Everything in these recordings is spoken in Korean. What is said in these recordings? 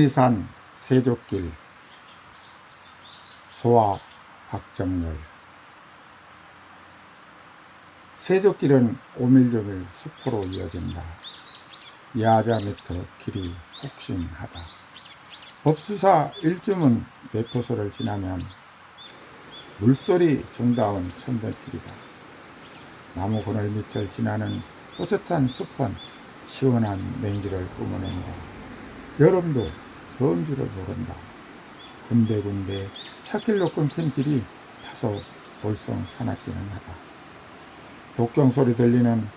속리산 세족길 소아 박정열 세족길은 오밀조밀 숲으로 이어진다. 야자 밑에 길이 혹심하다. 법수사 일주문 매포소를 지나면 물소리 정다운 천들길이다. 나무 그늘 밑을 지나는 뽀젓한 숲은 시원한 냉기를 뿜어낸다. 여름도 더운 줄을 모른다. 군데군데 차길로 끊긴 길이 다소 볼썽 사납기는 하다. 독경 소리 들리는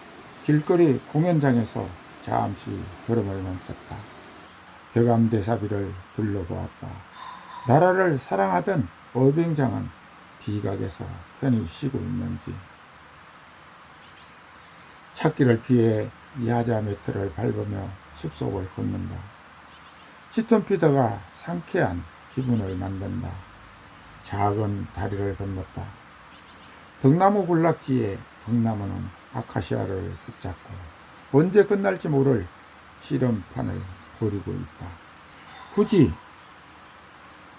길거리 공연장에서 잠시 걸음을 멈췄다. 벽암대사비를 둘러보았다. 나라를 사랑하던 어병장은 비각에서 편히 쉬고 있는지 찾기를 피해 야자 매트를 밟으며 숲속을 걷는다. 짙은 피더가 상쾌한 기분을 만든다. 작은 다리를 건넜다. 등나무 군락지에 등나무는 아카시아를 붙잡고 언제 끝날지 모를 씨름판을 벌이고 있다. 굳이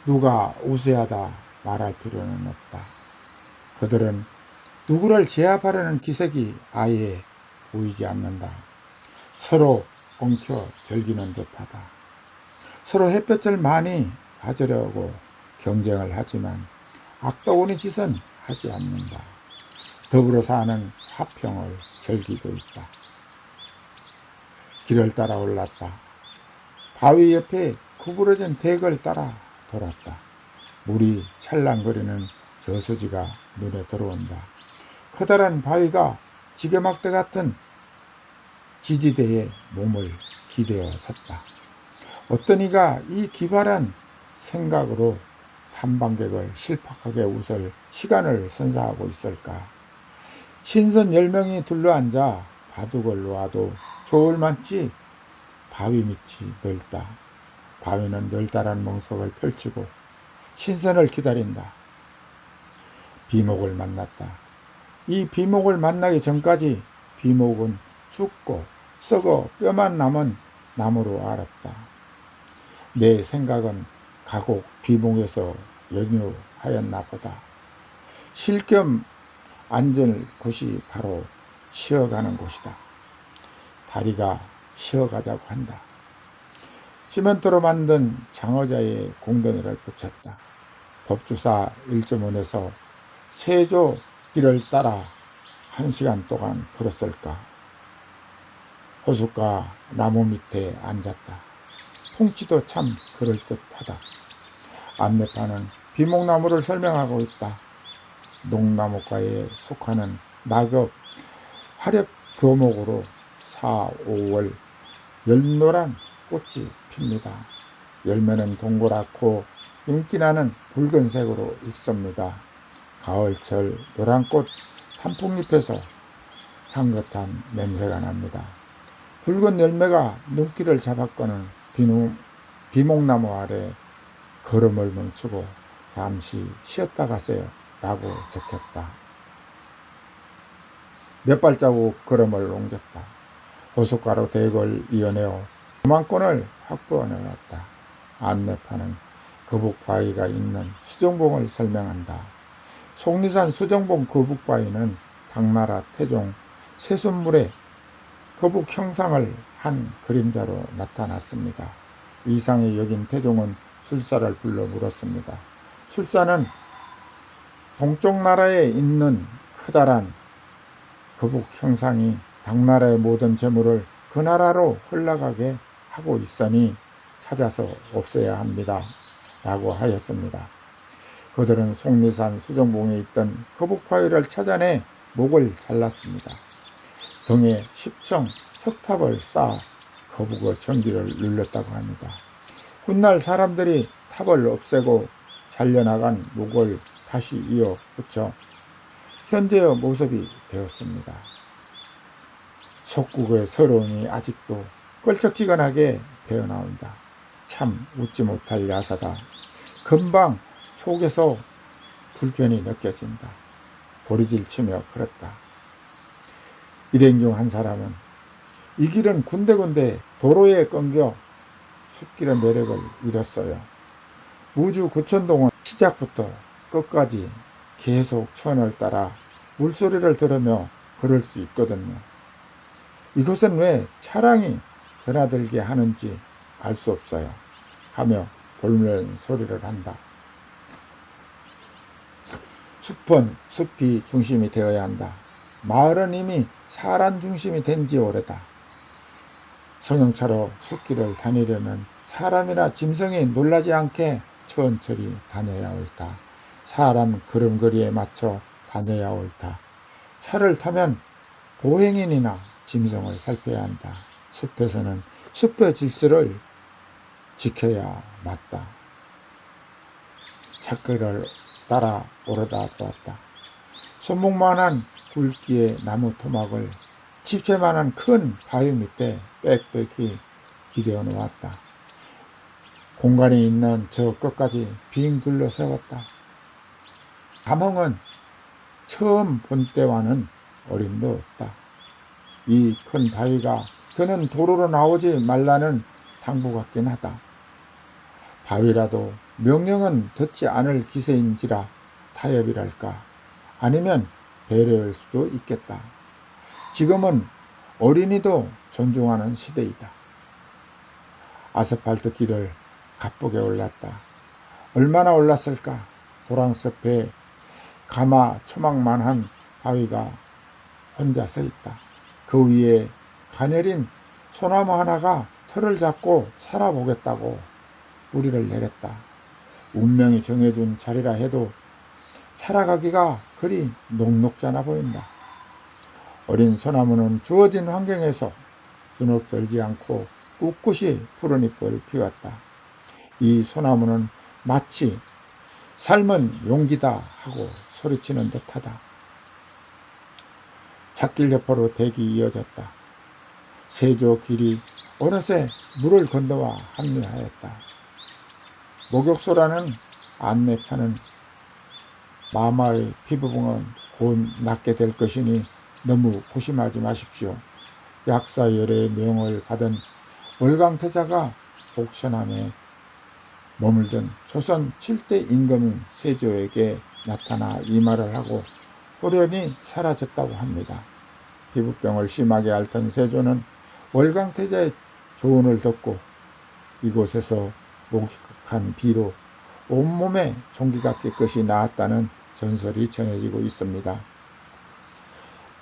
누가 우세하다 말할 필요는 없다. 그들은 누구를 제압하려는 기색이 아예 보이지 않는다. 서로 엉켜 즐기는 듯하다. 서로 햇볕을 많이 받으려고 경쟁을 하지만 악다운의 짓은 하지 않는다. 더불어 사는 화평을 즐기고 있다. 길을 따라 올랐다. 바위 옆에 구부러진 덱을 따라 돌았다. 물이 찰랑거리는 저수지가 눈에 들어온다. 커다란 바위가 지게막대 같은 지지대에 몸을 기대어 섰다. 어떤 이가 이 기발한 생각으로 탐방객을 실팍하게 웃을 시간을 선사하고 있을까? 신선 열명이 둘러앉아 바둑을 놓아도 좋을 만치 바위 밑이 넓다. 바위는 넓다란 멍석을 펼치고 신선을 기다린다. 비목을 만났다. 이 비목을 만나기 전까지 비목은 죽고 썩어 뼈만 남은 나무로 알았다. 내 생각은 가곡 비목에서 연유하였나 보다. 쉴겸 앉을 곳이 바로 쉬어가는 곳이다. 다리가 쉬어가자고 한다. 시멘트로 만든 장어자의 공덩이를 붙였다. 법주사 일주문에서 세조 길을 따라 한 시간 동안 걸었을까. 호숫가 나무 밑에 앉았다. 풍치도 참 그럴듯하다. 안내판은 비목나무를 설명하고 있다. 농나무과에 속하는 낙엽 화렵 교목으로 4, 5월 열노란 꽃이 핍니다. 열매는 동그랗고 윤기나는 붉은색으로 익습니다. 가을철 노란꽃 단풍잎에서 향긋한 냄새가 납니다. 붉은 열매가 눈길을 잡았거는 비누, 비목나무 아래 걸음을 멈추고 잠시 쉬었다 가세요. 라고 적혔다. 몇 발자국 걸음을 옮겼다. 호숫가로 대걸 이어내어 그만권을 확보해 놨다. 안내판은 거북 바위가 있는 수정봉을 설명한다. 속리산 수정봉 거북 바위는 당나라 태종 세순물에 거북 형상을 한 그림자로 나타났습니다. 이상에 여긴 태종은 술사를 불러 물었습니다. 술사는 동쪽 나라에 있는 커다란 거북 형상이 당나라의 모든 재물을 그 나라로 흘러가게 하고 있으니 찾아서 없애야 합니다. 라고 하였습니다. 그들은 속리산 수정봉에 있던 거북파위를 찾아내 목을 잘랐습니다. 등에 10층 석탑을 쌓아 거북의 전기를 눌렀다고 합니다. 훗날 사람들이 탑을 없애고 잘려나간 목을 다시 이어 붙여 현재의 모습이 되었습니다. 속국의 서러움이 아직도 껄쩍지근하게 배어나온다. 참 웃지 못할 야사다. 금방 속에서 불편이 느껴진다. 도리질 치며 그랬다. 일행 중 한 사람은 이 길은 군데군데 도로에 끊겨 숲길의 매력을 잃었어요. 무주 구천동은 시작부터 끝까지 계속 천을 따라 물소리를 들으며 걸을 수 있거든요. 이곳은 왜 차량이 드나들게 하는지 알 수 없어요. 하며 볼멘 소리를 한다. 숲은 숲이 중심이 되어야 한다. 마을은 이미 사람 중심이 된 지 오래다. 성형차로 숲길을 다니려면 사람이나 짐승이 놀라지 않게 천천히 다녀야 옳다. 사람 걸음걸이에 맞춰 다녀야 옳다. 차를 타면 보행인이나 짐승을 살펴야 한다. 숲에서는 숲의 질서를 지켜야 맞다. 차끌을 따라 오르다 보았다. 손목만한 굵기의 나무 토막을 집채만한 큰 바위 밑에 빽빽히 기대어 놓았다. 공간이 있는 저 끝까지 빙 둘러 세웠다. 감흥은 처음 본 때와는 어림도 없다. 이 큰 바위가 그는 도로로 나오지 말라는 당부 같긴 하다. 바위라도 명령은 듣지 않을 기세인지라 타협이랄까 아니면 배려일 수도 있겠다. 지금은 어린이도 존중하는 시대이다. 아스팔트 길을 가쁘게 올랐다. 얼마나 올랐을까? 도랑숲에 가마 초막만한 바위가 혼자 서 있다. 그 위에 가녀린 소나무 하나가 털을 잡고 살아보겠다고 뿌리를 내렸다. 운명이 정해준 자리라 해도 살아가기가 그리 녹록잖아 보인다. 어린 소나무는 주어진 환경에서 주눅들지 않고 꿋꿋이 푸른 잎을 피웠다. 이 소나무는 마치 삶은 용기다 하고 소리치는 듯하다. 찻길 옆으로 대기 이어졌다. 세조 길이 어느새 물을 건너와 합류하였다. 목욕소라는 안내파는 마마의 피부봉은 곧 낫게 될 것이니 너무 고심하지 마십시오. 약사열의 명을 받은 월강태자가 복천함에 머물던 조선 7대 임금인 세조에게 나타나 이 말을 하고 호련히 사라졌다고 합니다. 피부병을 심하게 앓던 세조는 월강태자의 조언을 듣고 이곳에서 목욕한 뒤로 온몸에 종기가 깨끗이 나았다는 전설이 전해지고 있습니다.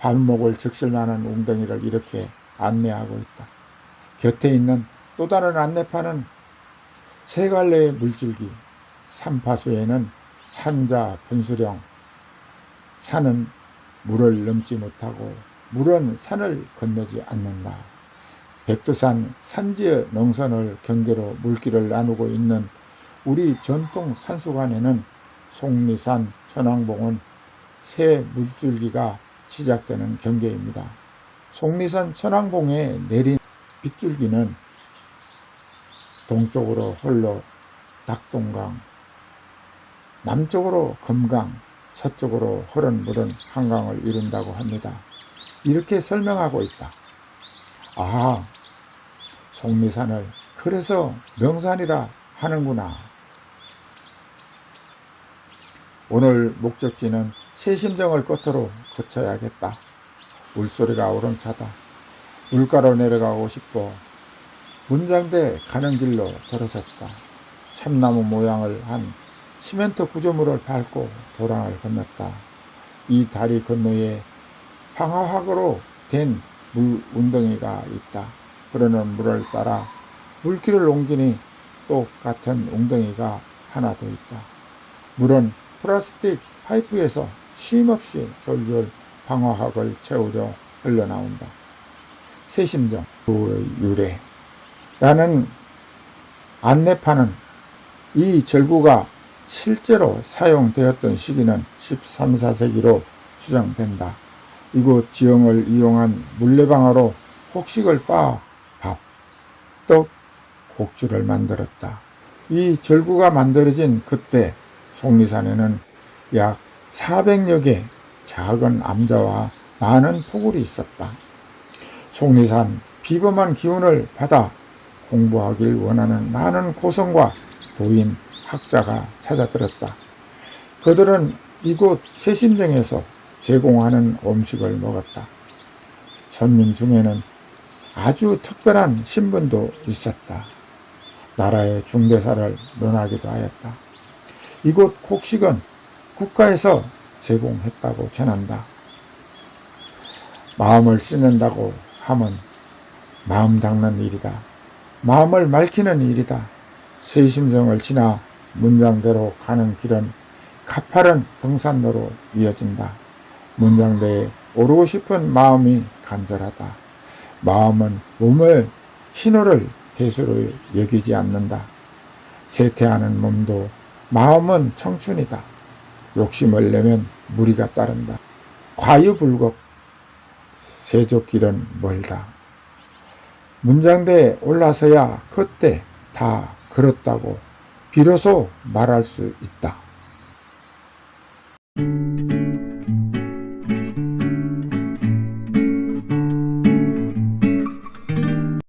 발목을 적실 만한 웅덩이를 이렇게 안내하고 있다. 곁에 있는 또 다른 안내판은 세 갈래의 물줄기, 삼파수에는 산자 분수령, 산은 물을 넘지 못하고 물은 산을 건너지 않는다. 백두산 산지의 능선을 경계로 물길을 나누고 있는 우리 전통 산수관에는 속리산 천왕봉은 새 물줄기가 시작되는 경계입니다. 속리산 천왕봉에 내린 빗줄기는 동쪽으로 홀로 낙동강, 남쪽으로 금강, 서쪽으로 흐른 물은 한강을 이룬다고 합니다. 이렇게 설명하고 있다. 아, 속리산을 그래서 명산이라 하는구나. 오늘 목적지는 새심정을 끝으로 거쳐야겠다. 물소리가 오름차다. 물가로 내려가고 싶어 문장대 가는 길로 걸어섰다. 참나무 모양을 한 시멘트 구조물을 밟고 도랑을 건넜다. 이 다리 건너에 방화학으로 된물 웅덩이가 있다. 흐르는 물을 따라 물길을 옮기니 똑같은 웅덩이가 하나 더 있다. 물은 플라스틱 파이프에서 쉼없이 졸졸 방화학을 채우려 흘러나온다. 세심정, 의 유래. 라는 안내판은 이 절구가 실제로 사용되었던 시기는 13, 14세기로 추정된다. 이곳 지형을 이용한 물레방아로 곡식을 빻아 밥, 떡 곡주를 만들었다. 이 절구가 만들어진 그때 속리산에는 약 400여 개 작은 암자와 많은 토굴이 있었다. 속리산 비범한 기운을 받아 공부하길 원하는 많은 고성과 도인, 학자가 찾아들었다. 그들은 이곳 세심정에서 제공하는 음식을 먹었다. 손님 중에는 아주 특별한 신분도 있었다. 나라의 중대사를 논하기도 하였다. 이곳 곡식은 국가에서 제공했다고 전한다. 마음을 씻는다고 함은 마음 닦는 일이다. 마음을 맑히는 일이다. 세심성을 지나 문장대로 가는 길은 가파른 등산로로 이어진다. 문장대에 오르고 싶은 마음이 간절하다. 마음은 몸을 신호를 대수로 여기지 않는다. 세태하는 몸도 마음은 청춘이다. 욕심을 내면 무리가 따른다. 과유불급 세족길은 멀다. 문장대에 올라서야 그때 다 그렇다고 비로소 말할 수 있다.